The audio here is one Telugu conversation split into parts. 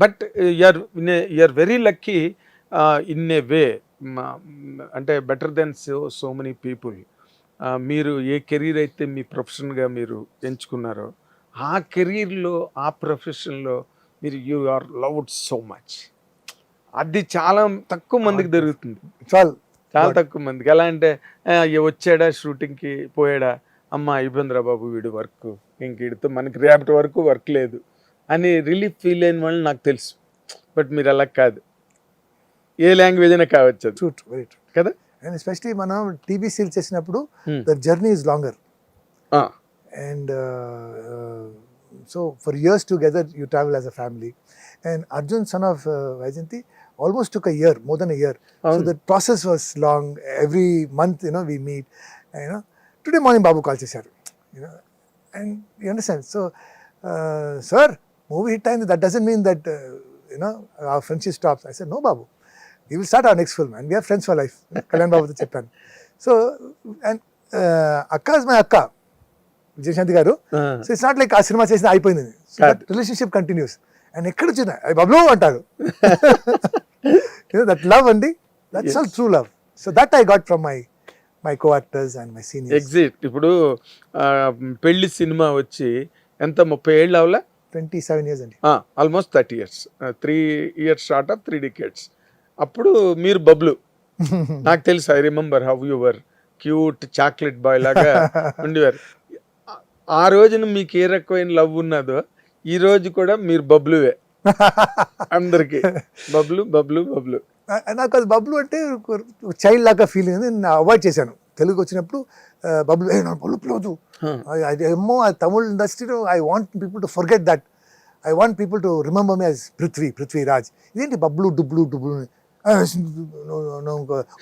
But you're you're very lucky in a way అంటే better than so so many people. మీరు ఏ కెరీర్ అయితే మీ ప్రొఫెషన్గా మీరు ఎంచుకున్నారో ఆ కెరీర్లో ఆ ప్రొఫెషన్లో మీరు you are loved so much. అది చాలా తక్కువ మందికి దొరుకుతుంది. చాలు. చాలా తక్కువ మందికి. ఎలా అంటే వచ్చాడా షూటింగ్కి పోయాడా అమ్మ అయిపోయిందిరా బాబు వీడు వర్క్ ఇంక వీడితో మనకి రేపటి వరకు వర్క్ లేదు. అని రిలీఫ్ ఫీల్ అయిన వాళ్ళు నాకు తెలుసు. బట్ మీరు అలా కాదు. ఏ లాంగ్వేజ్ అయినా కావచ్చు అది. ట్రూ వెరీ ట్రూ కదా? అండ్ ఎస్పెషలీ మనం టీవీ సీల్ చేసినప్పుడు. The journey is longer and so for years together you travel as a family and Arjun son of Vyjayanthi almost a year more than year so. The process was long every month you know we meet you know today morning Babu call చేశారు. You know and you understand so sir movie hit అయింది. That doesn't mean that you know ఆ friendship stops I sir no Babu we will start our next film and we're friends for life Kalyan బాబుతో చెప్పాను. సో అండ్ అక్క ఇస్ మై అక్క విజయశాంతి గారు సో ఇట్స్ నాట్ లైక్ ఆ సినిమా చేసిన అయిపోయింది. సో కాదు. దట్ రిలేషన్షిప్ కంటిన్యూస్ అండ్ ఎక్కడ వచ్చిన బబ్లు అంటారు. దట్ లవ్ అండి. That's all true love so that I got from my my co actors and my seniors exit ఇప్పుడు పెళ్ళి సినిమా వచ్చి ఎంత ముప్పై ఏళ్ళు అవలా? ట్వంటీ సెవెన్ ఇయర్స్ అండి almost thirty years three years short of three decades అప్పుడు మీరు బబ్లు. నాకు తెలుసు I remember how your cute chocolate boy లాగా ఉండేవారు. ఆ- రోజున మీకు ఏ రకమైన లవ్ ఉన్నదో ఈ రోజు కూడా మీరు బబ్లువే. అందరికి. బబ్లు బబ్లు బబ్లు. నాకు అది బబ్లు అంటే చైల్డ్ లాగా ఫీలింగ్ నేను అవాయిడ్ చేశాను. తెలుగు వచ్చినప్పుడు బబ్లు. I- I- ఏమో తమిళ్ ఇండస్ట్రీలో I want people to forget that I want people to remember me as Prithvi Prithviraj ఇదేంటి బబ్లు డుబ్లు డుబ్లు?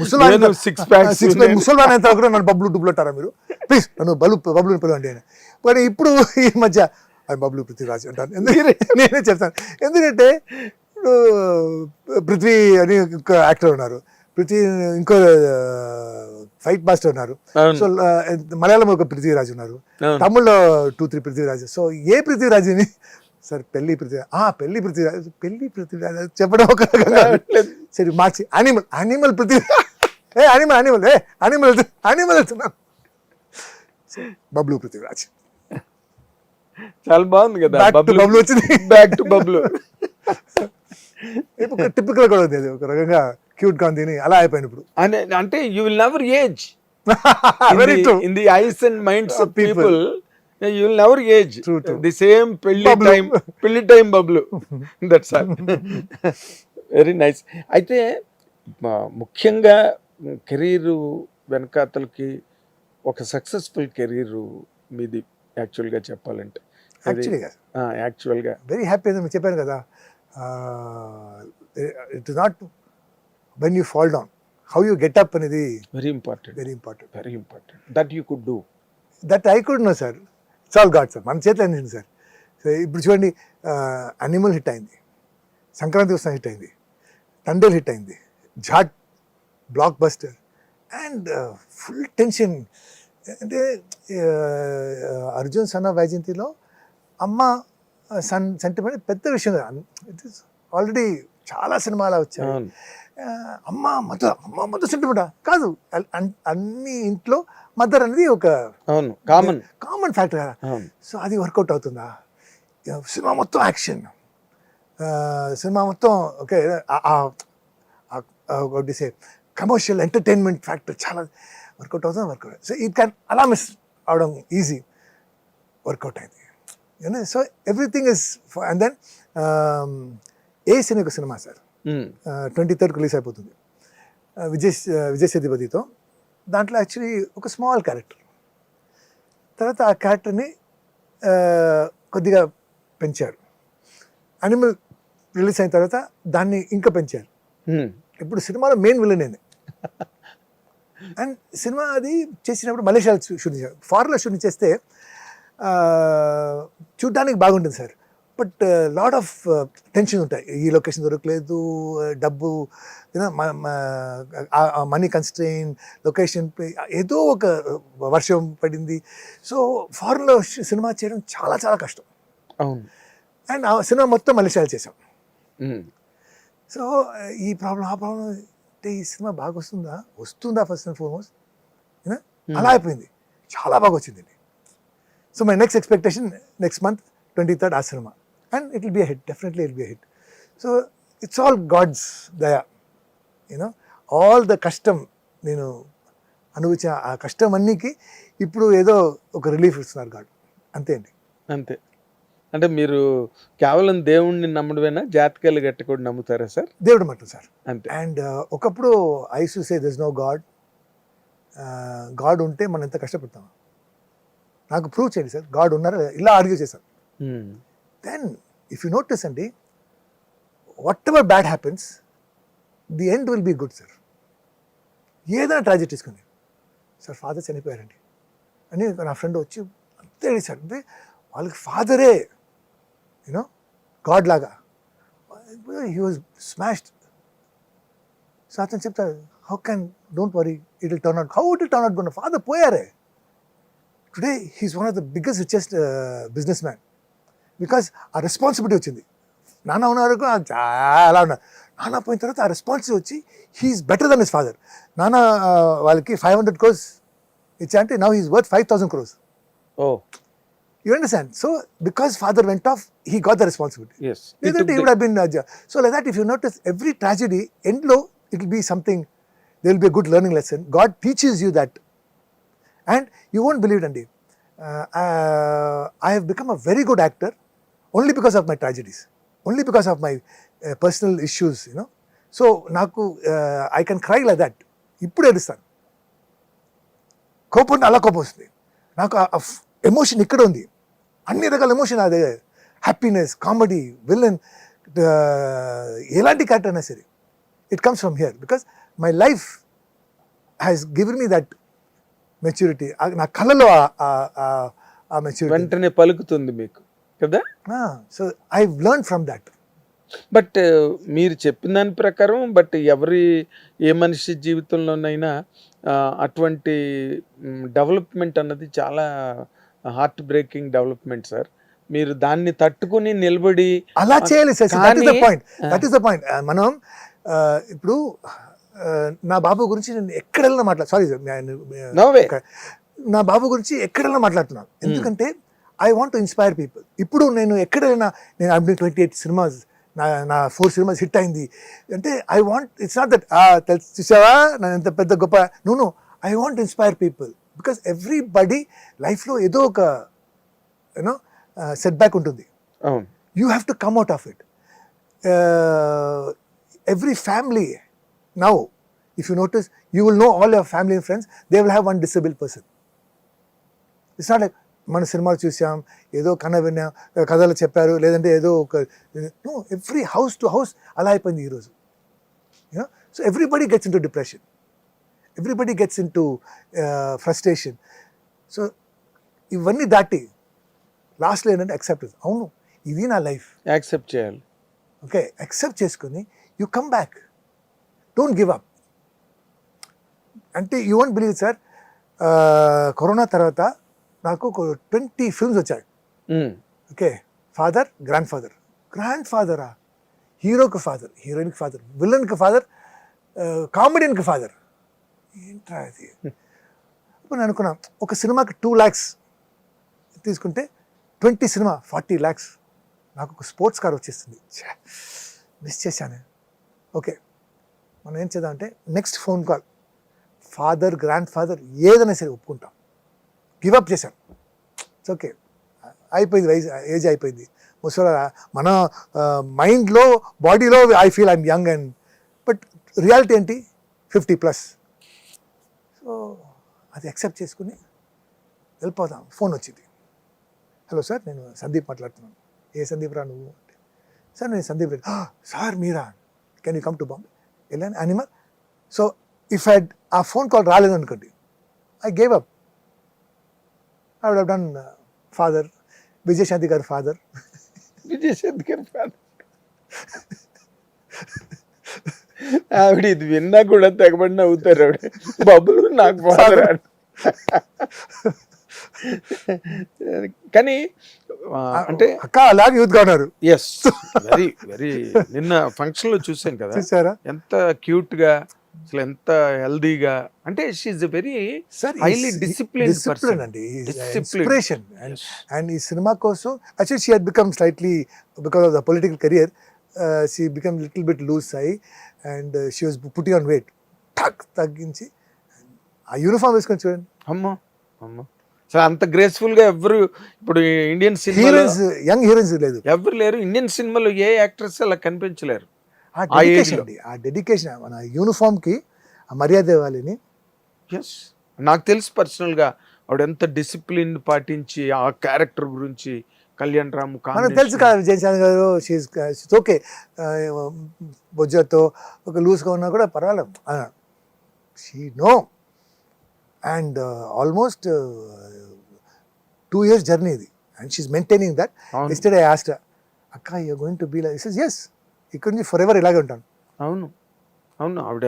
ముసల్మాన్ సిక్స్ ముసల్మాన్ అయితే కూడా నన్ను బబ్లు డుబ్లు అంటారా మీరు? ప్లీజ్ నన్ను బలు బబ్లు పిలవండి అని ఇప్పుడు ఈ మధ్య ఆయన బబ్లు పృథ్వీరాజ్ అంటాను. ఎందుకంటే నేనే చెప్తాను. ఎందుకంటే ఇప్పుడు పృథ్వీ అని యాక్టర్ ఉన్నారు. పృథ్వీ ఇంకో ఫైట్ మాస్టర్ ఉన్నారు. సో మలయాళం ఒక పృథ్వీరాజ్ ఉన్నారు. తమిళ్ళో టూ త్రీ పృథ్వీరాజ్. సో ఏ పృథ్వీరాజ్ని? సార్ పెళ్ళి పృథ్వీరాజ్. ఆ పెళ్ళి పృథ్వీరాజ్ పెళ్ళి పృథ్వీరాజ్ చెప్పడం ఒక సరే మార్చి. అనిమల్ అనిమల్ పృథ్వీ ఏ అనిమల్ అనిమల్ ఏ అనిమల్ అనిమల్ వెళ్తున్నాను బబ్లు పృథ్వీరాజ్. చాలా బాగుంది కదా బబ్లు. వచ్చింది. Back to Bablu. టిపికల్ కూడా ఉంది ఒక రకంగా క్యూట్గా ఉంది అని అలా అయిపోయింది ఇప్పుడు. అనే అంటే you will never age very true in the eyes and minds of. People you will never age. The same Pelli. Time Pelli time Bablu that's all very nice అయితే ముఖ్యంగా కెరీరు వెనకాతలకి ఒక సక్సెస్ఫుల్ కెరీరు మీది యాక్చువల్గా చెప్పాలంటే. యాక్చువల్గా యాక్చువల్గా వెరీ హ్యాపీ చెప్పాను కదా. It not when you fall down how you get up అనేది very important very important very important that you could do that I could no sir it's all God sir మన చేతిలో అయింది సార్ సో ఇప్పుడు చూడండి అనిమల్ హిట్ అయింది. సంక్రాంతి వస్తున్న హిట్ అయింది. తండేల్ హిట్ అయింది. Jaat blockbuster and full tension అంటే అర్జున్ సన్ ఆఫ్ వైజయంతిలో అమ్మ సన్ సెంటిమెంట్ పెద్ద విషయం. ఇట్ ఇస్ ఆల్రెడీ చాలా సినిమాలు వచ్చాయి. అమ్మ మదర్ అమ్మ మదర్ సెంటిమెంటా కాదు అల్- అన్- అన్ని ఇంట్లో మదర్ అనేది ఒక అవును కామన్ కామన్ ఫ్యాక్టర్ కదా. అవును. సో అది వర్కౌట్ అవుతుందా? ఇక సినిమా మొత్తం యాక్షన్ సినిమా మొత్తం okay say commercial entertainment factor చాలా వర్కౌట్ అవుతుంది? Work out so it can అలా మిస్ అవడం ఈజీ వర్కౌట్ అయింది. You know so everything is and then Ace అనే ఒక సినిమా sir. Mm. Twenty third release అయిపోతుంది. విజయ్ విజయ్ సేతుపతితో. దాంట్లో యాక్చువల్లీ ఒక స్మాల్ క్యారెక్టర్ తర్వాత ఆ క్యారెక్టర్ని కొద్దిగా పెంచారు. అనిమల్ రిలీజ్ అయిన తర్వాత దాన్ని ఇంకా పెంచారు. Mm. ఇప్పుడు సినిమాలో మెయిన్ విలన్ నేను అండ్ సినిమా అది చేసినప్పుడు మలేషియాలో షూటింగ్ చేశారు. ఫారెన్లో షూటింగ్ చేస్తే చూడ్డానికి బాగుంటుంది sir. But lot of tension ఉంటాయి. ఈ లొకేషన్ దొరకలేదు డబ్బు మనీ కన్స్ట్రెయిన్ లొకేషన్ ఏదో ఒక వర్షం పడింది. సో ఫారెన్లో సినిమా చేయడం చాలా చాలా కష్టం. అవును. అండ్ ఆ సినిమా మొత్తం మలేషియాలో చేసాం సో ఈ ప్రాబ్లం ఆ ప్రాబ్లం అంటే ఈ సినిమా బాగా వస్తుందా? వస్తుందా ఫస్ట్ అండ్ ఫార్మోస్ట్. అలా అయిపోయింది. చాలా బాగా వచ్చిందండి so my next expectation next month twenty third ఆ cinema. And it will be hit definitely it be hit so it's all God's దయా యూనో ఆల్ ద కష్టం నేను అనుభవించిన ఆ కష్టం అన్నికి ఇప్పుడు ఏదో ఒక రిలీఫ్ ఇస్తున్నారు గాడ్ అంతే అండి. అంతే. అంటే మీరు కేవలం దేవుణ్ణి నమ్మడమేనా జాతకాలు గట్ట కూడా నమ్ముతారా సార్? దేవుడు మట్టు సార్. అంతే. అండ్ ఒకప్పుడు I to say this no God God ఉంటే మనం ఎంత కష్టపడతాం? నాకు ప్రూవ్ చేయండి సార్. గాడ్ ఉన్నారా? ఇలా ఆర్గ్యూ చేశాను. Um, then if you notice అండి whatever bad happens the end will be good sir ఏదైనా ట్రాజెడీ తీసుకుని. సార్ ఫాదర్ చనిపోయారండి. అని నా ఫ్రెండ్ వచ్చి అంతే సార్ అంటే వాళ్ళకి ఫాదరే యూనో గాడ్ లాగా. హీ వాజ్ స్మాష్డ్ సో అతను చెప్తారు how can don't worry it will turn out how it will turn out father పోయారే. Today he's one of the biggest richest business man because ఆ రెస్పాన్సిబిలిటీ వచ్చింది. నాన్న ఉన్న వరకు చాలా ఉన్నారు నాన్న పోయిన తర్వాత ఆ రెస్పాన్సిబిలిటీ వచ్చి he's better than his father నాన్న వాళ్ళకి ఫైవ్ హండ్రెడ్ క్రోర్స్ ఇచ్చా అంటే now he's worth five thousand crores oh. You understand so because father went off he got the responsibility yes లేదంటే he would been so like that if you notice every tragedy ఎండ్లో it will be something they will be good learning lesson God teachers you that and you won't believe అండి I have become a very good actor only because of my tragedies only because of my personal issues you know so నాకు I can cry like that ఇప్పుడు ఏడుస్తాను కోపం అలా కోపం వస్తుంది. నాకు ఎమోషన్ ఇక్కడ ఉంది. అన్ని రకాల ఎమోషన్ అదే హ్యాపీనెస్ కామెడీ విలన్ ఎలాంటి క్యారెక్టర్ అయినా సరే. It comes from here because my life has given me that maturity నా కళ్ళలో ఆ మెచ్యూరిటీ వెంటనే పలుకుతుంది మీకు. కదా? So I learn from that but మీరు చెప్పిన దాని ప్రకారం బట్ ఎవరి ఏ మనిషి జీవితంలోనైనా అటువంటి డెవలప్మెంట్ అన్నది చాలా హార్ట్ బ్రేకింగ్ డెవలప్మెంట్ సార్ మీరు దాన్ని తట్టుకుని నిలబడి అలా చేయాలి sir that is the point that is the point మనం ఇప్పుడు నా బాబు గురించి నేను ఎక్కడెళ్ళినా మాట్లా సారీ నా బాబు గురించి ఎక్కడైనా మాట్లాడుతున్నాను. ఎందుకంటే I want to inspire people ఇప్పుడు నేను ఎక్కడైనా నేను I do twenty eight cinemas నా నా ఫోర్ సినిమాస్ హిట్ అయింది. అంటే I want it's not that తెలిసి చూసావా? నేను ఎంత పెద్ద గొప్ప నూను I want inspire people because everybody లైఫ్లో ఏదో ఒక యూనో సెట్ బ్యాక్ ఉంటుంది. You have to come out of it every family now if you notice you will know all your family friends they will have one disable person it's not like మన సినిమాలు చూసాం ఏదో కన విన్నాం కథలు చెప్పారు లేదంటే ఏదో ఒక no every house to house అలా అయిపోయింది ఈరోజు you know so everybody gets into depression. Everybody gets into frustration. So ఇవన్నీ దాటి లాస్ట్లో ఏంటంటే అక్సెప్టెన్స్ అవును ఇది నా లైఫ్. యాక్సెప్ట్ చేయాలి. ఓకే అక్సెప్ట్ చేసుకుని you come back. Don't give up. అంటే you won't believe sir corona తర్వాత నాకు ఒక ట్వంటీ ఫిల్మ్స్ వచ్చాయి. Okay father grand father grand ఫాదరా హీరోకి ఫాదర్ హీరోయిన్కి ఫాదర్ విలన్కి ఫాదర్ కామెడియన్కి ఫాదర్. ఏంట్రా అది ఇప్పుడు నేను అనుకున్నా ఒక సినిమాకి టూ ల్యాక్స్ తీసుకుంటే ట్వంటీ సినిమా ఫార్టీ ల్యాక్స్ నాకు ఒక స్పోర్ట్స్ కార్ వచ్చేస్తుంది మిస్ చేశాను. ఓకే మనం ఏం చేద్దాం అంటే next phone call. Father grandfather ఏదైనా సరే ఒప్పుకుంటాం. గివప్ చేశాను ఇట్స్ ఓకే అయిపోయింది వయసు ఏజ్ అయిపోయింది. ముసలి మన మైండ్లో బాడీలో I feel I'm young and but reality ఏంటి? ఫిఫ్టీ ప్లస్ సో అది యాక్సెప్ట్ చేసుకుని వెళ్ళిపోదాం. ఫోన్ వచ్చింది. హలో సార్ నేను సందీప్ మాట్లాడుతున్నాను. ఏ సందీప్ రా నువ్వు? అంటే సార్ నేను Sandeep Reddy. Ah, sir Meera? Can you come to Bombay వెళ్ళాను. అనిమల్ సో ఇఫ్ హ్యాడ్ ఆ ఫోన్ కాల్ రాలేదు అనుకోండి I gave up I would done father Vijayashanti గారి ఫాదర్ విజయశాంతి గారి father. ఆవిడ ఇది విన్నా కూడా తెగబడి నవ్వుతారు ఆవిడ. బబ్బులు నాకు ఫాదర్ కానీ ఆ, అంటే అక్క అలాగే యూత్గా ఉన్నారు. ఎస్ వెరీ వెరీ నిన్న ఫంక్షన్లో చూసాం కదా. చూసారా ఎంత క్యూట్గా అసలు ఎంత హెల్దీగా అంటే she very sir disciplined discipline person. అండి. ఇన్స్పిరేషన్ అండ్ ఈ సినిమా కోసం actually she head become slightly because of the political career she become little bit loose అయ్యి and she was putting on weight టక్ తగ్గించి. ఆ యూనిఫామ్ వేసుకొని చూడండి. అమ్మో అమ్మో. సో అంత గ్రేస్ఫుల్గా ఎవరు ఇప్పుడు ఇండియన్ సినిమాలో హీరోయిన్స్ యంగ్ హీరోయిన్స్ లేదు. ఎవరు లేరు. ఇండియన్ సినిమాలో ఏ యాక్ట్రెస్ అలా కనిపించలేరు. ఆ డెడికేషన్. అండి. ఆ డెడికేషన్ మన యూనిఫామ్కి ఆ మర్యాద ఇవ్వాలని. ఎస్ నాకు తెలుసు పర్సనల్గా ఆవిడ ఎంత డిసిప్లిన్ పాటించి ఆ క్యారెక్టర్ గురించి కళ్యాణ్ రామ్ మనకు తెలుసు కదా విజయశాంత్ గారు ఓకే బొజ్జతో ఒక లూజ్గా ఉన్నా కూడా పర్వాలేదు. She no. And almost two years journey ఇది. And she's maintaining that. అవును. ఎస్టర్డే ఆస్ట్ అక్క you going to be like yes ఇక్కడ నుంచి ఫర్ ఎవర్ ఇలాగే ఉంటాను. అవును. అవును. ఆవిడ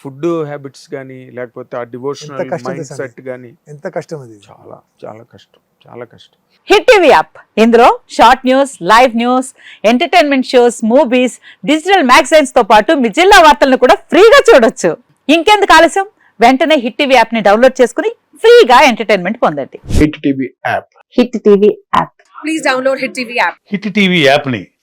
ఫుడ్ హ్యాబిట్స్ కానీ లేకపోతే ఆ డివోషనల్ మైండ్ తెలుసా సెట్ కానీ ఎంత కష్టం అది? చాలా చాలా కష్టం. చాలా కష్టం. Hit TV app. ఇందులో short news live news entertainment shows movies digital మ్యాగజైన్స్తో పాటు మీ జిల్లా వార్తలను కూడా ఫ్రీగా చూడొచ్చు. ఇంకెందుకు ఆలస్యం? వెంటనే హిట్ టీవీ యాప్ని డౌన్లోడ్ చేసుకుని ఫ్రీగా ఎంటర్టైన్మెంట్ పొందండి. Hit TV app. Hit TV app. Please download Hit TV app. Hit TV యాప్ని